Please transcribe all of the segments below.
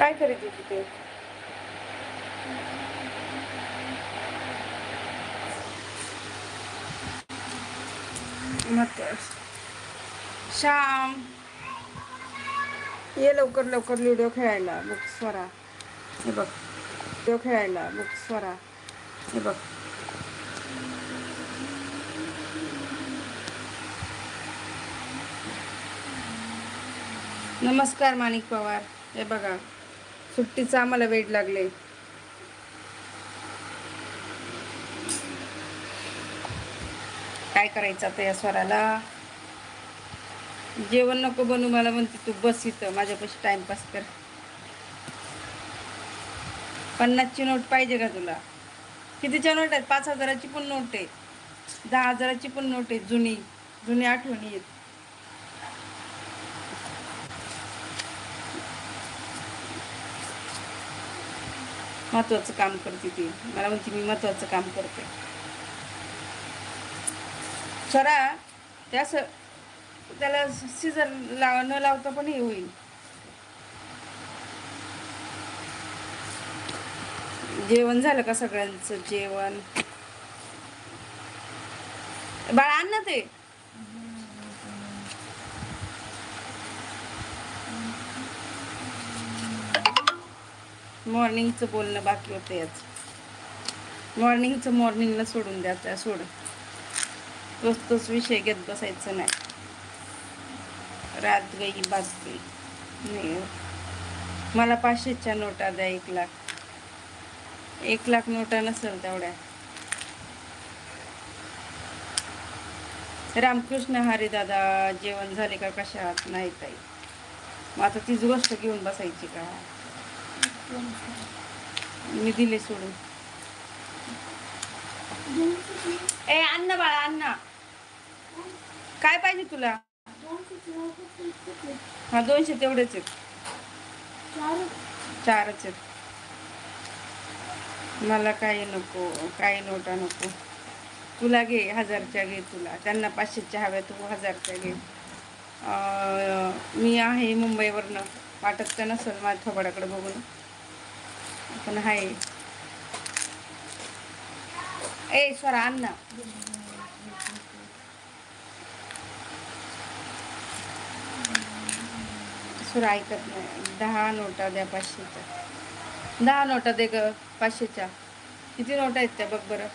काय करीत होती ते मग श्याम. ये लवकर लवकर लुडो खेळायला. बघ स्वरा. हे बघ. लुडो खेळायला. बघ स्वरा. हे बघ. नमस्कार माणिक पवार. हे बघा. सुट्टीचं आम्हाला वेट लागले. काय करायचं आता या स्वराला? जेवण नको बनू मला म्हणते तू बस इथं माझ्यापाशी टाइमपास कर. पन्नासची नोट पाहिजे का तुला? कितीच्या नोट आहेत? पाच हजाराची पण नोट आहे. दहा हजाराची पण नोट आहे जुनी. जुनी आठवणी आहेत. महत्त्वाचं काम करते ती. मला म्हणते मी महत्त्वाचं काम करते. स्वरा त्यास असं त्याला सीझर लाव न लावता पण हे होईल. जेवण झालं का सगळ्यांचं? जेवण. बाळ आण ना ते. मॉर्निंगचं बोलणं बाकी होतं याच. मॉर्निंगचं मॉर्निंगला सोडून द्यायचं सोड. तोच तोच विषय घेत बसायचं नाही. रात गई बात गई नाही. मला पाचशेच्या नोटा द्या एक लाख. एक लाख नोटा नसेल तेवढ्या. रामकृष्ण हरे दादा जेवण झाले का कशात? नाही ताई. मग आता तीच गोष्ट घेऊन बसायची का? मी दिले सोडून. ए अन्न बाळा अन्न काय पाहिजे तुला? हा दोनशे तेवढेच आहेत. चारच आहेत. मला काही नको काही नोटा नको. तुला घे हजारच्या घे तुला. त्यांना पाचशेच्या हव्या तू हजारच्या घे. मी आहे मुंबईवरनं. वाटत का नसेल माझ्या थोबाडाकडे बघून. पण आहे ए स्वरा अण्णा स्वरा ऐकत नाही. दहा नोटा द्या पाचशेच्या. दहा नोटा दे ग पाचशेच्या. किती नोटा आहेत त्या बघ बरं.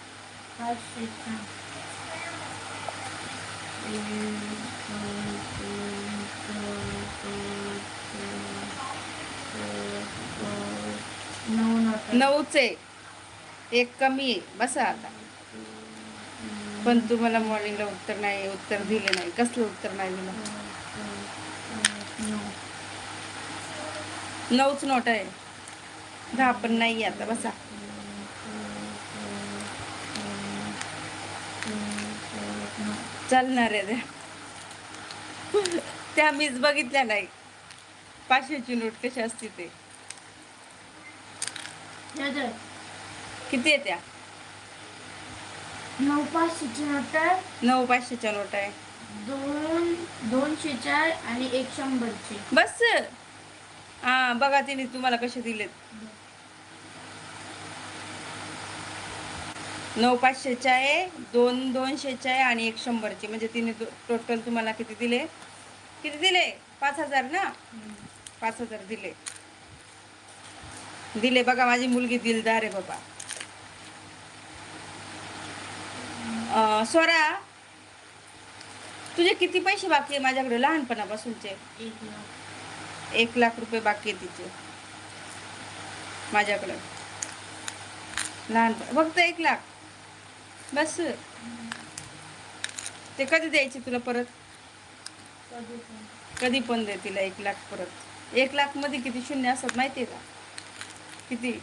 नऊच. आहे एक कमी आहे. बसा आता. पण तुम्हाला मॉर्निंगला उत्तर नाही उत्तर दिले नाही. कसलं उत्तर नाही दिलं? नऊच नोट आहे. दहा पण नाही आहे आता. बसा. चालणार आहे त्या मीच बघितल्या नाही. पाचशेची नोट कशी असते ते. किती आहे त्या? नऊ पाचशेची नोट आहे, नऊ पाचशेच्या नोट आहे. दोन दोनशेच्या आणि एक शंभरची. बस. हा बघा तिने तुम्हाला कसे दिलेत. नऊ पाचशेच्या आहे दोन दोनशेच्या आहे आणि एक शंभरची. म्हणजे तिने टोटल तुम्हाला किती दिले? किती दिले? पाच हजार ना? पाच हजार दिले. दिले बघा माझी मुलगी दिलदार आहे बाबा. स्वरा तुझे किती पैसे बाकी आहे माझ्याकडे? लहानपणापासूनचे. एक लाख. एक लाख रुपये बाकी आहे तिचे. माझ्याकडं. लहान फक्त एक लाख. बस. ते कधी द्यायचे तुला परत? कधी पण. कधी पण दे तिला एक लाख परत. एक लाखमध्ये किती शून्य असतात माहिती आहे का? किती?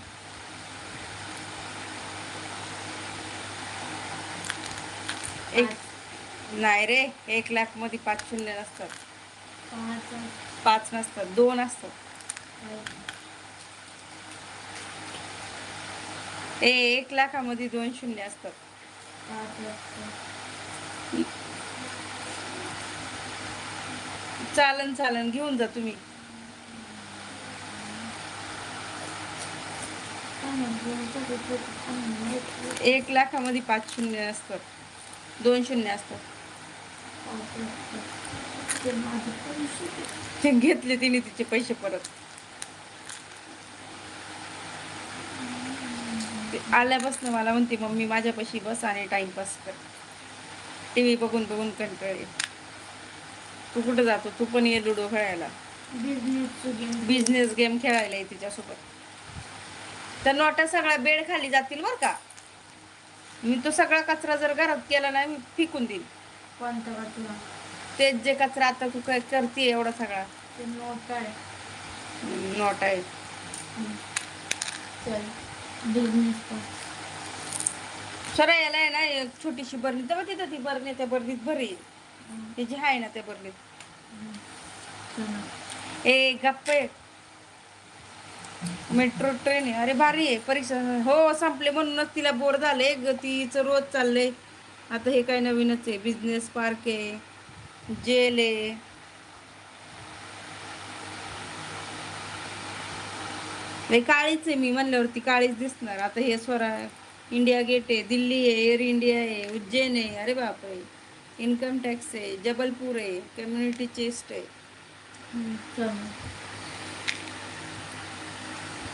एक नाही रे एक लाखमध्ये पाच शून्य नसतात पाच. नसतात दोन असतात. ए एक लाखामध्ये दोन शून्य असतात. चालन चालन घेऊन जा तुम्ही. एक लाखामध्ये पाच शून्य असतात दोन शून्य असतात ते घेतले तिने तिचे पैसे परत. आल्यापासून मला म्हणते मम्मी माझ्यापाशी बस आणि टाइमपास कर. टी व्ही बघून बघून कंटाळे तू कुठं जातो? तू पण ये लुडो खेळायला. बिझनेस गेम बिझनेस गेम खेळायला आहे तिच्यासोबत. तर नोटा सगळ्या बेड खाली जातील बरं का. मी तो सगळा कचरा जर घरात केला नाही मी फेकून देईन. कोणता तेच जे कचरा आता तू काय करते एवढा सगळा. ते नोट आहे. चल बिझनेस कर. सरा याला आहे ना एक छोटीशी बरणी. तेव्हा तिथं ती बरणी त्या बरणीत भरी. ती जी आहे ना त्या बरणीत. चल. ए गप्पे मेट्रो ट्रेन आहे. अरे भारी आहे. परीक्षा हो संपले म्हणूनच तिला बोर झाले ग तिचं रोज चाललंय. आता हे काय नवीनच आहे. बिझनेस पार्क आहे. जेल आहे. काळीच आहे मी म्हणल्यावरती काळीच दिसणार. आता हे स्वरा इंडिया गेट आहे दिल्ली आहे एअर इंडिया आहे उज्जैन आहे. अरे बापरे. इन्कम टॅक्स आहे जबलपूर आहे कम्युनिटी चेस्ट आहे. चल.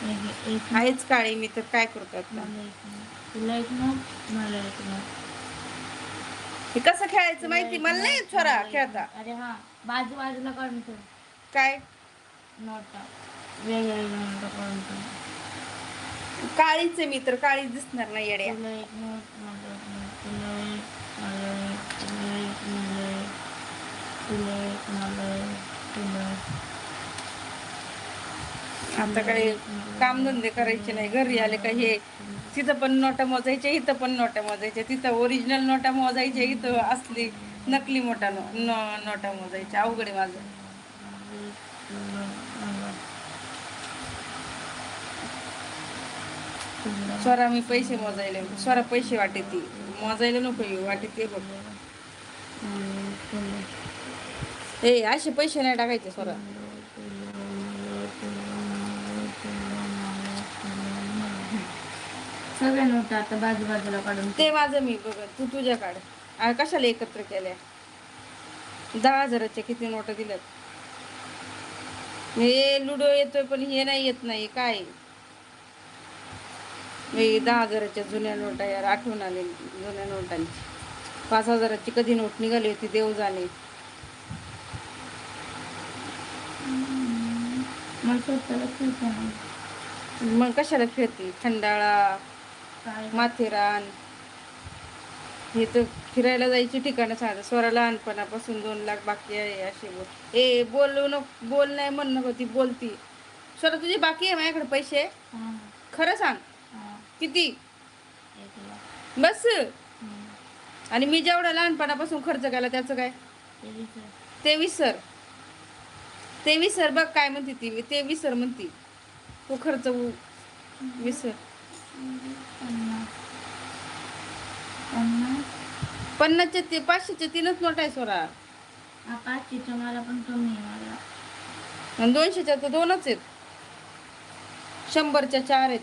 आहेच काळी मी तर काय करतो आता तुला एक नोट मला एक नोट हे कसं खेळायचं माहिती? मला नाही येत छोरा खेळता. अरे हा बाजू बाजूला काढून ठेव. काय? नोटा वेगवेगळ्या नोटा काढून ठेव. काळीच मी तर काळीच दिसणार नाही येड्या. तुला एक नोट मला एक नोट तुला एक मला एक तुला एक मला एक तुला एक मला एक तुला आता काही कामधंदे करायचे नाही. घरी आले का हे तिथं पण नोटा मोजायच्या इथं पण नोटा मोजायच्या. तिथं ओरिजिनल नोटा मोजायच्या इथं असली नकली मोठा नो नो- नोटा मोजायच्या. अवघड आहे माझं. स्वरा मी पैसे मोजायले स्वरा पैसे वाटे ती मोजायला नको येऊ. वाटे ते बघ. ए असे पैसे नाही टाकायचे स्वरा. सगळ्या नोटा आता बाजू बाजूला काढून ते माझं मी बघ तू तुझ्या काढ. आ, कशाला एकत्र केल्या? दहा हजाराच्या किती नोटा दिल्यात हे लुडो येतोय पण हे नाही येत नाही काय? हे दहा हजाराच्या जुन्या नोटा यार आठवण आले जुन्या नोटांची. पाच हजाराची कधी नोट निघाली होती देव जाणे. मला स्वतःला खेळताना मग कशाला खेळते? खंडाळा काय माथेरान. हे तर फिरायला जायची ठिकाणं सांगा स्वरा लहानपणापासून दोन लाख बाकी आहे असे बोल ए बोलू नको. बोल नाही म्हण नको ती. बोलती. स्वरा तुझी बाकी आहे माझ्याकडे पैसे? खरं सांग. किती? बस. आणि मी जेवढा लहानपणापासून खर्च केला त्याचं काय? ते विचार ते विसर ते विसर बघ काय म्हणते ती. ते विसर म्हणती. तो खर्च विसर पन्नास पन्नास पन्नासचे ते पाचशेचे तीनच नोट आहे स्वरा हा पाचशेचं मला पण कमी आहे मला. आणि दोनशेच्या तर दोनच आहेत. शंभरच्या चार आहेत.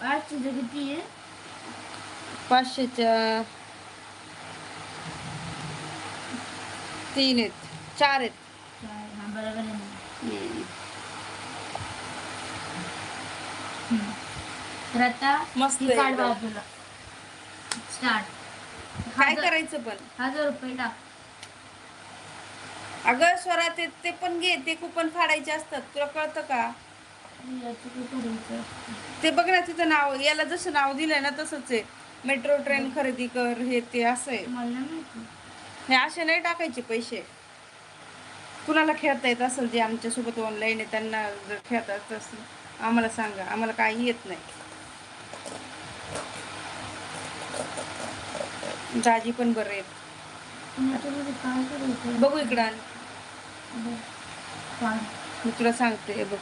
पाचशेचं किती आहे? पाचशेच्या तीन आहेत. चार आहेत. चार हा बरोबर आहे ना. हम्म. हम्म. तर आता मस्त ही आहे काढ एकदम. बाजूला. स्टार्ट. काय करायचं पण? हजार रुपये टाक. अगं स्वरा ते ते पण घे. ते कुपन फाडायचे असतात. तुला कळतं का? याचं काय करायचं असतं? ते बघ ना तिथं नाव याला जसं नाव दिलंय ना तसंच आहे. मेट्रो ट्रेन खरेदी कर हे ते असं आहे. मला नाही माहिती. हे असे नाही टाकायचे पैसे. कुणाला खेळता येत असेल जे आमच्यासोबत ऑनलाईन आहे त्यांना जर खेळता येत असेल आम्हाला सांगा. आम्हाला काही येत नाही. दाजी पण बरं आहेत. बघू इकडं मी तुला सांगते हे बघ.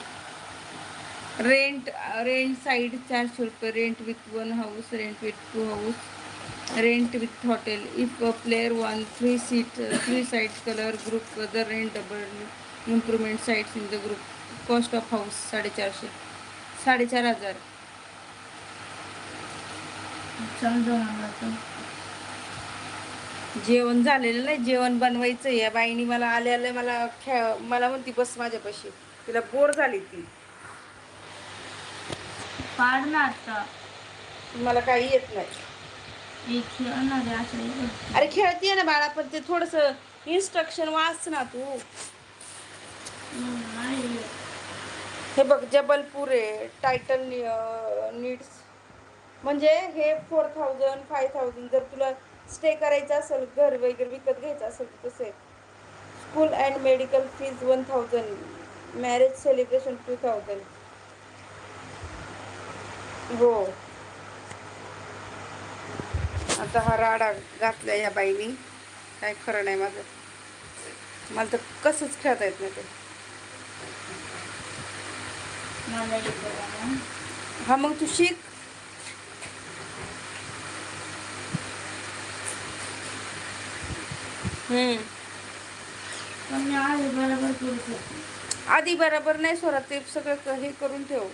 रेंट रेंट साईड चारशे रुपये rent with one house rent with two house rent with hotel if a player one three seat three sides colour group the rent double improvement sites in the group cost of house साडेचारशे. साडेचार हजार. जेवण झालेलं नाही जेवण बनवायचं या बाईनी मला आल्याला मला खेळ मला म्हणती बस माझ्यापाशी. तिला बोर झाली ती. पाड ना आता. मला काही येत नाही. अरे खेळतीये ना बाळा पण ते थोडस इन्स्ट्रक्शन वाच ना तू. हे. बघ जबलपूर आहे टायटल नीड्स म्हणजे हे फोर थाउजंड फाय थाउजंड जर तुला स्टे करायचं असेल घर वगैरे विकत घ्यायचं असेल तर तसं school and medical fees one thousand marriage celebration two thousand हो. आता हा राडा घातला या बाईनी. काय खरं नाही माझं. मला तर कसंच खेळता येत नाही ते. हा मग तू शिक. पण मी आहे बरोबर करू शकते. आधी बरोबर नाही स्वरात ते सगळं क- हे करून ठेव.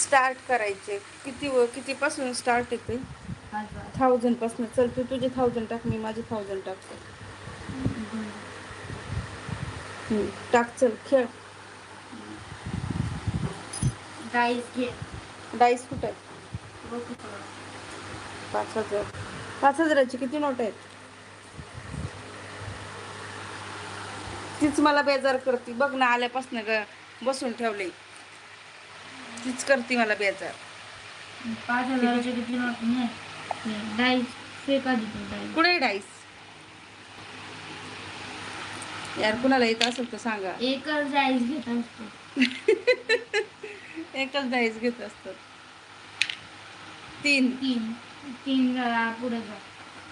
स्टार्ट करायचे. किती व कितीपासून स्टार्ट येते थाउजंडपासून. चल तू तुझे थाउजंड टाक मी माझे थाउजंड टाकते. हम्म, टाक चल खेळ. डाईस घे डाईस कुठे. पाच हजार. पाच हजाराची किती नोट आहेत? तीच मला बेजार करते. बघ ना आल्यापासून ग बसून ठेवले तीच करते मला बेजार. पाच हजाराचे किती नोट? फेका डाईस कुठे डाईस? यार कुणाला येत असेल तर सांगा. एकच डाईस घेत असतो. एकच डाईस घेत असतात. तीन. तीन. तीन वेळा पुढे जा.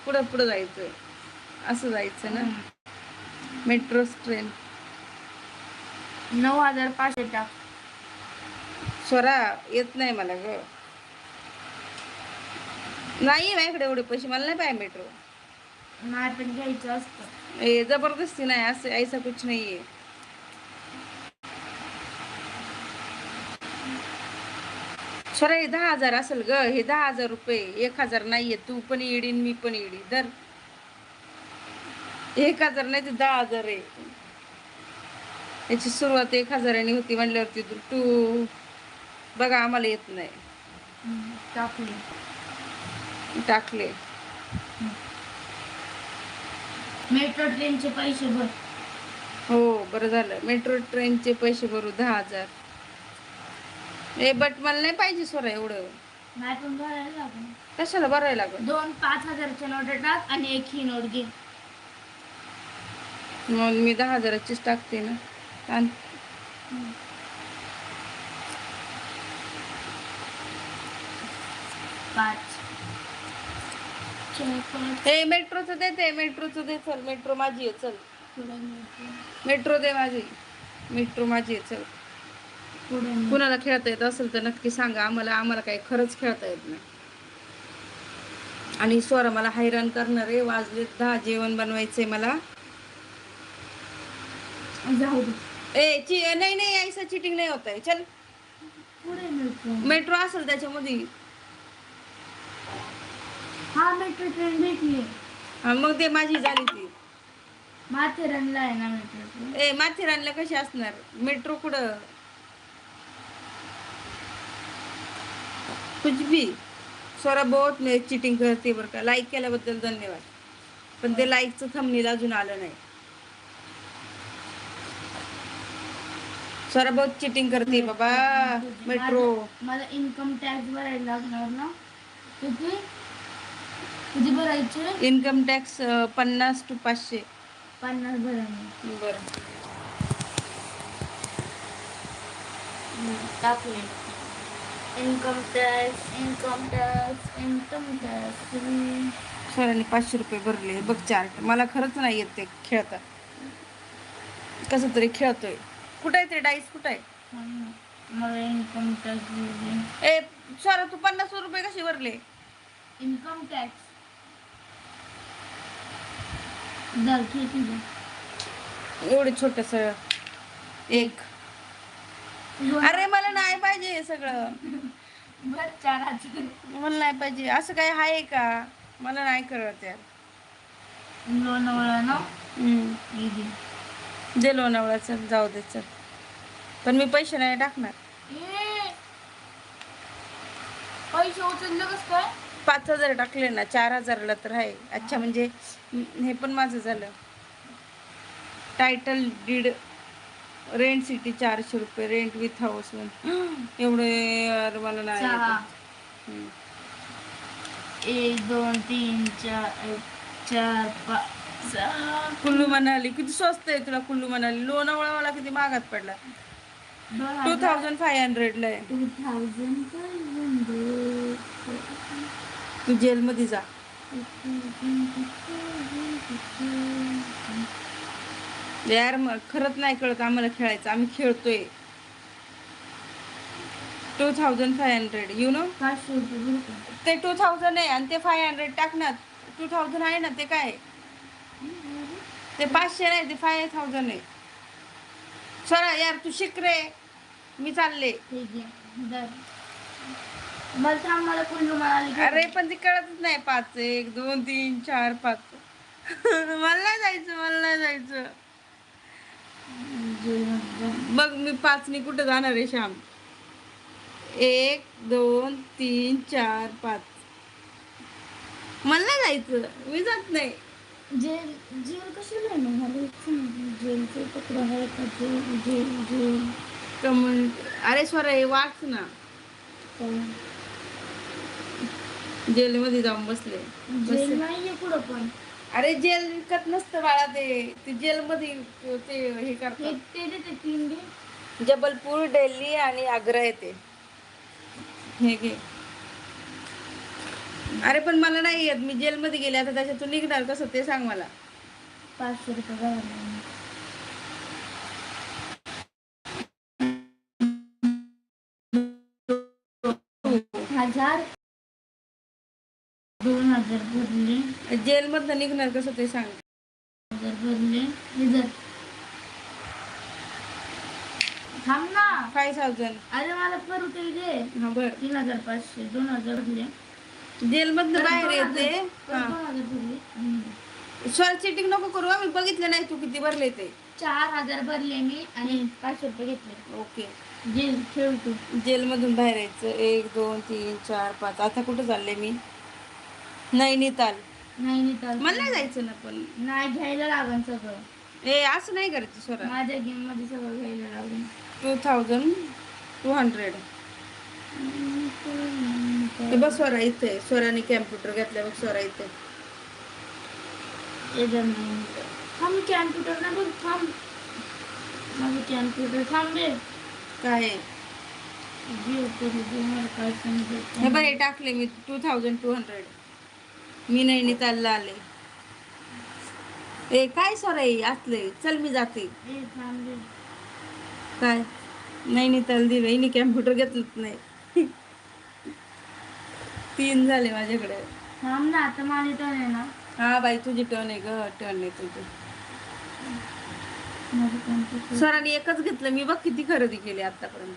पुढं पुढं जायचं असं जायचं ना? मेट्रो ट्रेन नऊ हजार पाचशे टाक. स्वरा येत नाही मला ग. नाही माझ्याकडे एवढे पैसे. मला नाही पाहिजे मेट्रो नाही पण घ्यायचं असतं. ए जबरदस्ती नाही. असं ऐसा कुछ नाही आहे स्वरा हे दहा हजार असेल ग हे दहा हजार रुपये एक हजार नाहीये तू पण येडी आणि मी पण येडी दर एक हजार नाही ते दहा हजार आहे. याची सुरुवात एक हजाराने होती म्हणल्यावरती तू टू बघा आम्हाला येत नाही. टाकले. टाकले. मेट्रो ट्रेनचे पैसे भर. हो बरं झालं. मेट्रो ट्रेनचे पैसे भरू दहा हजार. ए बट मला नाही पाहिजे स्वरा एवढं. नाही पण भरायला लागेल. कशाला भरायला लागल? दोन पाच हजारच्या नोट टाक आणि एक ही नोट घे. मग मी दहा हजाराचीच टाकते ना. आण. पाच. चार, पाच. ए मेट्रोचं देते मेट्रोचं दे चल मेट्रो माझी आहे चल. मेट्रो दे माझी. मेट्रो माझी आहे चल. कुणाला खेळता येत असेल तर नक्की सांगा. आम्हाला आम्हाला काही खरंच खेळता येत नाही. आणि स्वरा मला हैराण करणार वाजले दहा जेवण बनवायचंय मला. ए ची नाही नाही ऐसा चिटिंग नाही होत आहे चल. पुढे मेट्रो मेट्रो असेल त्याच्यामध्ये. हा मेट्रो ट्रेन भेटली. हा, मग ते माझी झाली ती. माथेरानला आहे ना मेट्रो ए माथेरानला कशी असणार? मेट्रो कुठं? कुछ भी स्वरा बहुत चिटिंग करते बरं का. लाईक केल्याबद्दल धन्यवाद. पण ते लाईकचं थंबनेल अजून आलं नाही. स्वरा बहुत चिटिंग करते बाबा. मेट्रो मला इन्कम टॅक्स भरायला लागणार ना? किती? किती भरायचे? इन्कम टॅक्स पन्नास टू पाचशे. पन्नास भरायचे. बरं. टाकले income tax income tax income tax सरांनी पाचशे रुपये भरले. बघ चार्ट मला खरंच नाही येत ते खेळता. कसं तरी खेळतोय. कुठं आहे ते डाईस कुठं आहे? मला इन्कम टॅक्स ए सर तू पन्नास रुपये कसे भरले? इन्कम टॅक्स दर किती दे? एवढे छोटस एक. अरे मला नाही पाहिजे हे सगळं. बर चार हजार मला नाही पाहिजे. असं काय आहे का? मला नाही कळत यार. लोणावळा ना? हम्म. दे. लोणावळा चल जाऊ दे चल. पण मी पैसे नाही टाकणार. ए, पैसे उचलले कस काय? पाच हजार टाकले ना चार हजारला तर आहे. अच्छा म्हणजे हे पण माझं झालं. टायटल डीड रेंट सिटी चारशे रुपये रेंट विथ हाऊस एवढे यार मला नाही सहा येत. हम्म. एक दोन तीन चार एक, चार पाच सहा. कुल्लू मनाली किती स्वस्त आहे तुला कुल्लू मनाली. लोणावळा मला किती महागात पडला. टू थाउजंड फाय हंड्रेडला आहे. टू थाउजंड तू जेलमध्ये जा. यार मग खरंच नाही कळत आम्हाला खेळायचं. आम्ही खेळतोय. Two thousand five hundred you know? ते टू थाउजंड आहे आणि ते फाय हंड्रेड टाकणार. टू थाउजंड आहे ना ते काय ते पाचशे नाही ते फाय थाउजंड आहे. सरा यार तू शिक रे. मी चालले. अरे पण ते कळतच नाही पाच एक दोन तीन चार पाच. मला नाही जायचं मला नाही जायचं. बघ मी पाचनी कुठं जाणार आहे श्याम? एक दोन तीन चार पाच. मला नाही जायचं. मी जात नाही. जेल जेल कशाला आहे मला सांग. जेलचं आहे का जेल जेल जेल. कमल अरे स्वरा हे वाच ना? जेलमध्ये जाऊन बसले. जेल नाहीये कुठं पण. अरे जेल विकत नसतं बाळा ते. ते जेलमध्ये ते हे हे करतात ते देते तीन जबलपूर दिल्ली आणि आग्रा येते. हे घे. अरे पण मला नाही येत. मी जेलमध्ये गेले. आता त्याच्यातून निघणार कसं? ते सांग मला. पाचशे रुपये भरायला हजार. दोन हजार जेलमधनं निघणार कसं ते सांग. थांब ना. फाय थाउजंड अरे मला करू तरी दे. हा बर. तीन हजार पाचशे दोन हजार भरले. जेलमधनं बाहेर येते. दोन हजार भरले. आणि सॉरी चिटिंग नको करू आम्ही बघितलं नाही तू किती भरले ते. चार हजार भरले मी आणि पाचशे रुपये घेतले. ओके. जे ठेव तू. जेलमधून बाहेर यायचं. एक दोन तीन चार पाच. आता कुठं चालले मी? नैनिताल. नाही चालत. मला नाही जायचं ना पण. नाही घ्यायला लागन सगळं. ए असं नाही करायचं स्वरा माझ्या गेममध्ये सगळं घ्यायला लागेल टू थाउजंड टू हंड्रेड हे बघ स्वरा इथे स्वराने कॅम्प्युटर घेतल्या बघ स्वरा इथे. थांब कॅम्प्युटर ना बघ थांब. माझं कॅम्प्युटर थांब. काय? आहे? घेऊ करू दे मला काय समजत हे बघ हे टाकले मी. टू थाउजंड टू हंड्रेड मी नैनितालला आले. ए काय आहे? असले चल मी जाते. काय? नैनिताल दिलं हिने कॅम्प्युटर घेतलंच नाही. तीन झाले माझ्याकडे. थांब ना आता माझी टर्न आहे ना. हा बाई तुझी टर्न आहे ग. टर्न आहे तुझी. सरांनी एकच घेतलं. मी बघ किती खरेदी केली आतापर्यंत.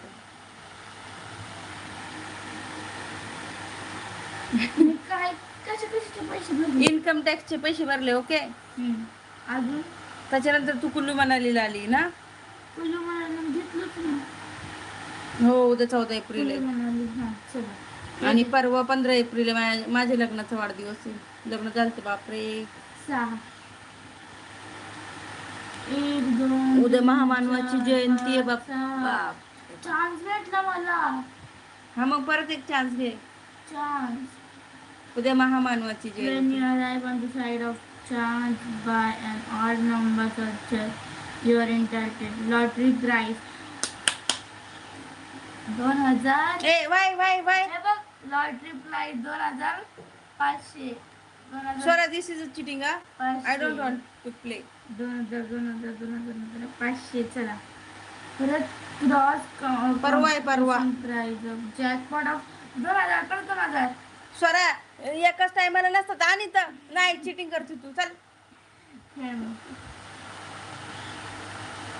काय इन्कम टॅक्सचे पैसे भरले. ओके. अजून? त्याच्यानंतर तू कुल्लू मनालीला आली ना? कुल्लू मनाली घेतलंच ना हो उद्या चौदा एप्रिल आहे. आणि परवा पंधरा एप्रिल आहे माझ्या लग्नाचा वाढदिवस आहे. लग्न झालं बापरे. उद्या महामानवाची जयंती आहे बाप पाच, सहा. बाप. चान्स भेटला मला. हा मग परत एक चान्स घे. चान्स उद्या महामानवाची when Jayanti you arrive on the side of chance by an odd number such as you are entitled lottery prize. दोन हजार ए वाय वाय वाय. हे बघ लॉटरी प्राईज दोन हजार पाचशे. दोन हजार Swara this is cheating I पाचशे. डोंट वॉन्ट टू प्ले दोन हजार दोन हजार दोन हजार दोन हजार पाचशे. चला. परत क्रॉस परवा आहे, परवा. प्राईज जॅकपॉट ऑफ दोन हजार परत दोन हजार. स्वरा एकाच टायमाला नसतात आणि तर नाही चिटिंग करते तू. चल.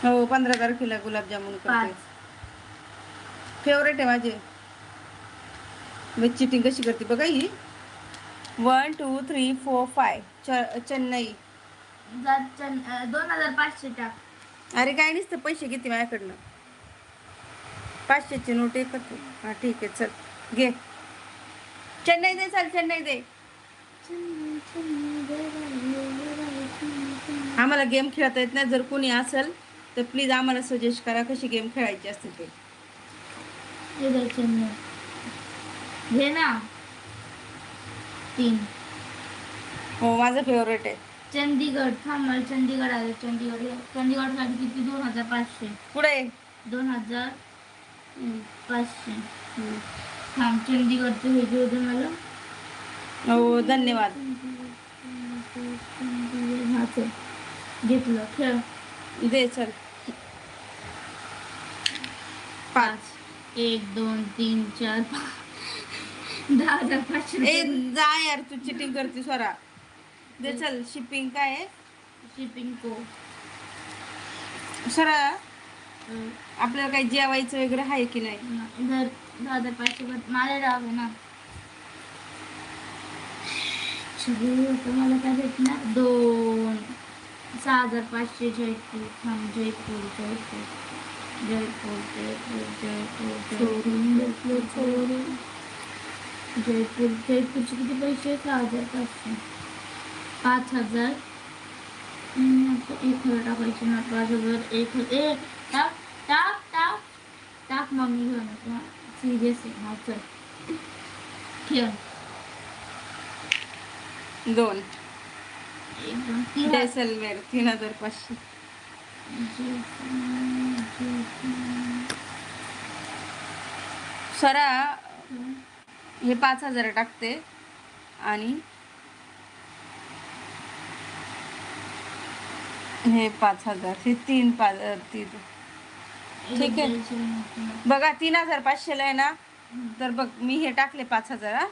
हो पंधरा तारखेला गुलाबजामुन करते फेवरेट आहे माझे. मी चिटिंग कशी करते बघा ही. One two three four five Chennai. दोन हजार पाचशे टाक. अरे काय नसतं पैसे किती माझ्याकडनं. पाचशेची नोट एक करते हा ठीक आहे चल. घे. चेन्नई दे चल चेन्नई दे. आम्हाला गेम खेळता येत नाही. जर कोणी असेल तर प्लीज आम्हाला सजेस्ट करा कशी गेम खेळायची असते ते. चेन्नई. घे ना. तीन. हो माझं फेवरेट आहे. चंदीगड. थांब मला चंदीगड आलं. चंदीगड. चंदीगडसाठी किती? दोन हजार पाचशे. पुढे. दोन हजार पाचशे. थांब चंदीगडचं हे दे मला. हो धन्यवाद. घेतलं खेळ. दे चल. पाच. एक दोन तीन चार पाच. दहा हजार पाचशे ए जा यार तू चिटिंग करते स्वरा दे चल शिपिंग काय आहे? शिपिंग को. स्वरा आपल्याला काही जेवायचं वगैरे आहे की नाही? दहा हजार पाचशे बट माझे डाव आहे ना. मला काय भेटणार? दोन. सहा हजार पाचशे जयपूर. थांब जयपूर जयपूर. जयपूर जयपूर जयपूर जयपूर. जयपूर जयपूर जयपूरचे किती पैसे सहा हजार पाचशे. पाच हजार. एक हजार टाकायचे ना. पाच हजार एक हजार एक टाक टाक टाक. टाक मम्मी घेऊन येतो. सिरियस आहे हा चल खेळ दोन एक दोन तीन जैसलमेर तीन हजार पाचशे स्वरा हे पाच हजार टाकते आणि हे पाच हजार हे तीन पाच तीन ठीक आहे. बघा तीन हजार पाचशेला आहे ना? तर बघ मी हे टाकले पाच हजार हा?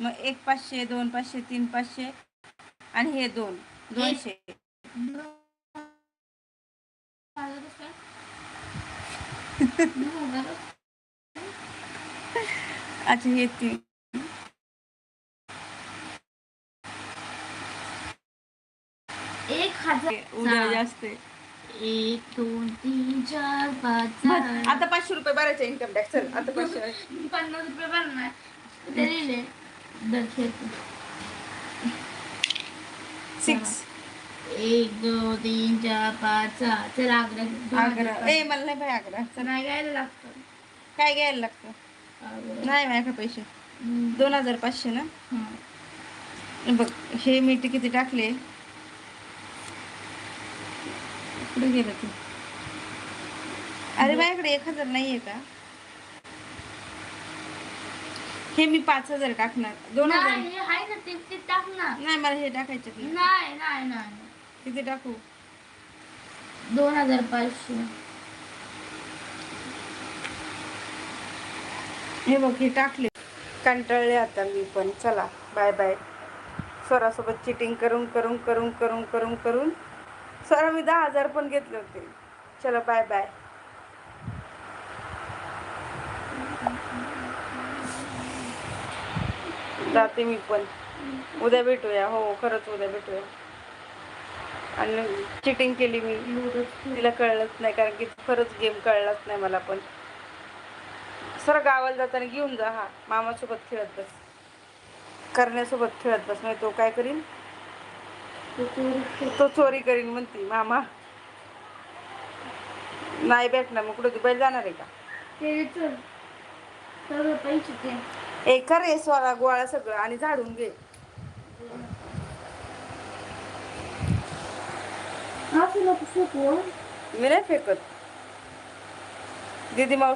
मग एक पाचशे दोन पाचशे तीन पाचशे आणि हे दोन. दोनशे. अच्छा हे तीन. एक हजार उद्या. जास्त आहे. एक दोन तीन चार पाच सहा आता पाचशे रुपये भरायचे इन्कम टॅक्स चल आता पाचशे पन्नास रुपये भरणार. ते लिहिले सिक्स एक दोन तीन चार पाच सहा. चल आग्रा आग्रा ए मला नाही पाहिजे आग्रा. चल नाही घ्यायला लागतं. काय घ्यायला लागतं? आग्रा. नाही माझ्याकडे पैसे. हम्म. दोन हजार पाचशे ना? हा. बघ हे मी ते किती टाकले? कुठे गेलं तू? अरे माझ्याकडे एक हजार नाहीये का? हे मी पाच हजार टाकणार. दोन हजार. नाही, आहे ना ते ते टाक ना नाही मला हे टाकायचे नाही नाही नाही नाही. किती टाकू? दोन हजार पाचशे. हे बघ हे टाकले. कंटाळले आता मी पण. चला बाय बाय स्वरासोबत चिटिंग करून करून करून करून करून करून. स्वरा मी दहा हजार पण घेतले होते. चला बाय बाय जाते मी पण. उद्या भेटूया. हो खरंच उद्या भेटूया. आणि चिटिंग केली मी. तिला कळलंच नाही कारण की खरंच गेम कळलाच नाही मला पण. सर गावाला जाताना घेऊन जा हा. मामासोबत खेळत बस. करण्यासोबत खेळत बस नाही तो काय करीन? तो चोरी करीन म्हणती मामा. नाही भेटणार मग कुठं दुबईला जाणार आहे का? ते चल. सगळं पैसे ते ए खरे स्वरा गोळा सगळं आणि झाडून घे. मी नाही फेकत. दीदी मावशी